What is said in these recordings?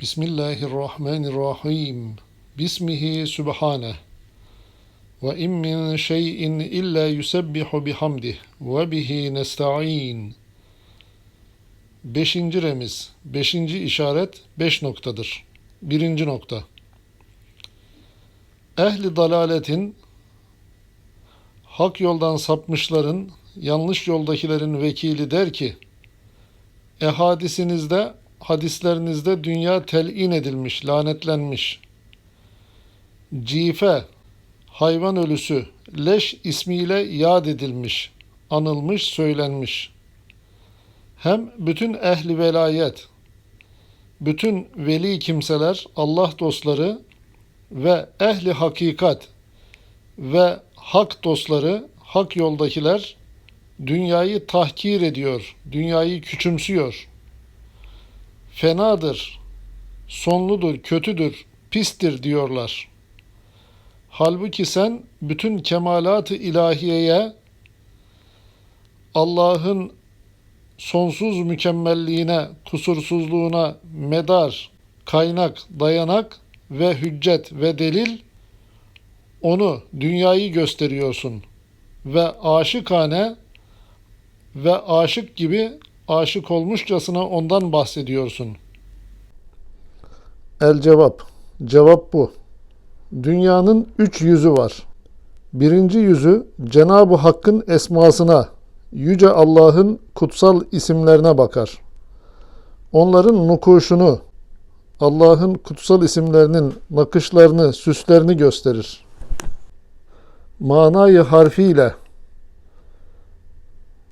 Bismillahirrahmanirrahim. Bismihi subhaneh. Ve in min şeyin illa yusebbihu bihamdih ve bihi nesta'in. Beşinci remiz, beşinci işaret beş noktadır. Birinci nokta. Ehli dalaletin, hak yoldan sapmışların, yanlış yoldakilerin vekili der ki, ehadisinizde, hadislerinizde dünya telin edilmiş, lanetlenmiş. Cife, hayvan ölüsü, leş ismiyle yad edilmiş, anılmış, söylenmiş. Hem bütün ehli velayet, bütün veli kimseler, Allah dostları ve ehli hakikat ve hak dostları, hak yoldakiler dünyayı tahkir ediyor, dünyayı küçümsüyor. Fenadır, sonludur, kötüdür, pistir diyorlar. Halbuki sen bütün kemalat-ı ilahiyeye, Allah'ın sonsuz mükemmelliğine, kusursuzluğuna medar, kaynak, dayanak ve hüccet ve delil onu, dünyayı gösteriyorsun ve aşıkane ve aşık gibi aşık olmuşçasına ondan bahsediyorsun. El cevap. Cevap bu. Dünyanın üç yüzü var. Birinci yüzü Cenab-ı Hakk'ın esmasına, Yüce Allah'ın kutsal isimlerine bakar. Onların nukuşunu, Allah'ın kutsal isimlerinin nakışlarını, süslerini gösterir. Manayı harfiyle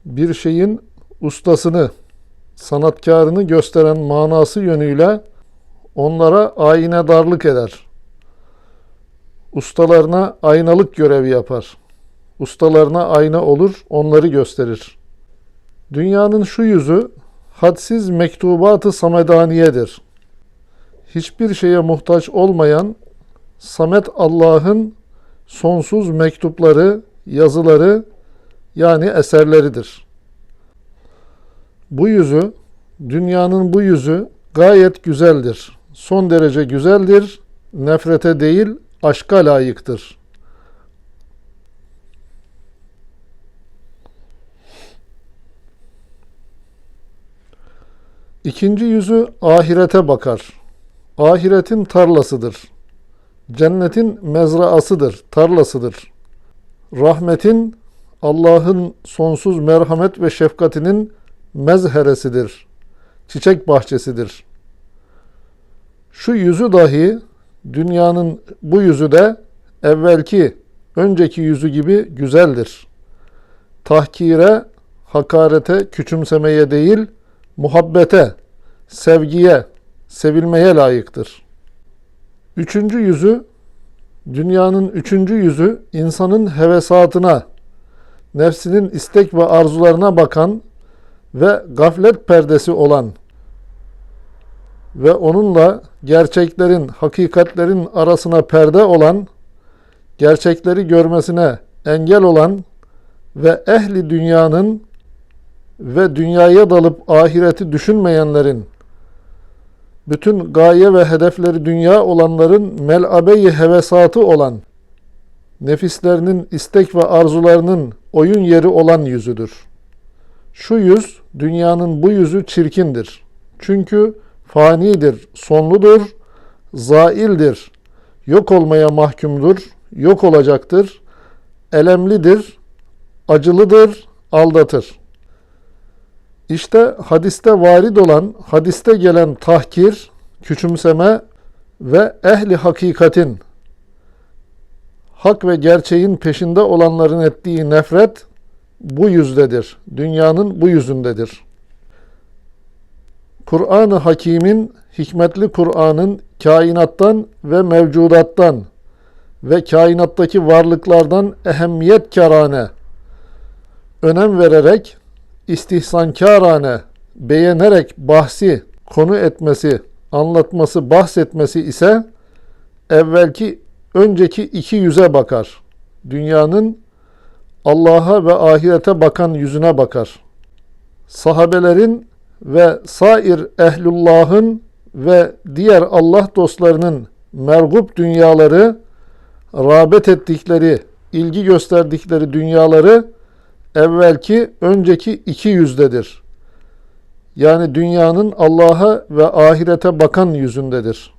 bir şeyin ustasını, sanatkarını gösteren manası yönüyle onlara aynedarlık eder. Ustalarına aynalık görevi yapar. Ustalarına ayna olur, onları gösterir. Dünyanın şu yüzü hadsiz mektubatı samedaniyedir. Hiçbir şeye muhtaç olmayan Samet Allah'ın sonsuz mektupları, yazıları yani eserleridir. Bu yüzü, dünyanın bu yüzü gayet güzeldir. Son derece güzeldir. Nefrete değil, aşka layıktır. İkinci yüzü ahirete bakar. Ahiretin tarlasıdır. Cennetin mezraasıdır, tarlasıdır. Rahmetin Allah'ın sonsuz merhamet ve şefkatinin mezheresidir. Çiçek bahçesidir. Şu yüzü dahi dünyanın bu yüzü de evvelki, önceki yüzü gibi güzeldir. Tahkire, hakarete, küçümsemeye değil, muhabbete, sevgiye, sevilmeye layıktır. Üçüncü yüzü, dünyanın üçüncü yüzü insanın hevesatına, nefsinin istek ve arzularına bakan ve gaflet perdesi olan ve onunla gerçeklerin, hakikatlerin arasına perde olan, gerçekleri görmesine engel olan ve ehli dünyanın ve dünyaya dalıp ahireti düşünmeyenlerin, bütün gaye ve hedefleri dünya olanların melabeyi hevesatı olan, nefislerinin istek ve arzularının oyun yeri olan yüzüdür. Şu yüz, dünyanın bu yüzü çirkindir. Çünkü fanidir, sonludur, zaildir, yok olmaya mahkumdur, yok olacaktır, elemlidir, acılıdır, aldatır. İşte hadiste varid olan, hadiste gelen tahkir, küçümseme ve ehli hakikatin, hak ve gerçeğin peşinde olanların ettiği nefret bu yüzdedir. Dünyanın bu yüzündedir. Kur'an-ı Hakîm'in, hikmetli Kur'an'ın kainattan ve mevcudattan ve kainattaki varlıklardan ehemmiyet karane önem vererek istihsankârane beğenerek bahsi konu etmesi, anlatması, bahsetmesi ise evvelki önceki iki yüze bakar. Dünyanın Allah'a ve ahirete bakan yüzüne bakar. Sahabelerin ve sair ehlullahın ve diğer Allah dostlarının mergup dünyaları, rağbet ettikleri, ilgi gösterdikleri dünyaları evvelki, önceki iki yüzdedir. Yani dünyanın Allah'a ve ahirete bakan yüzündedir.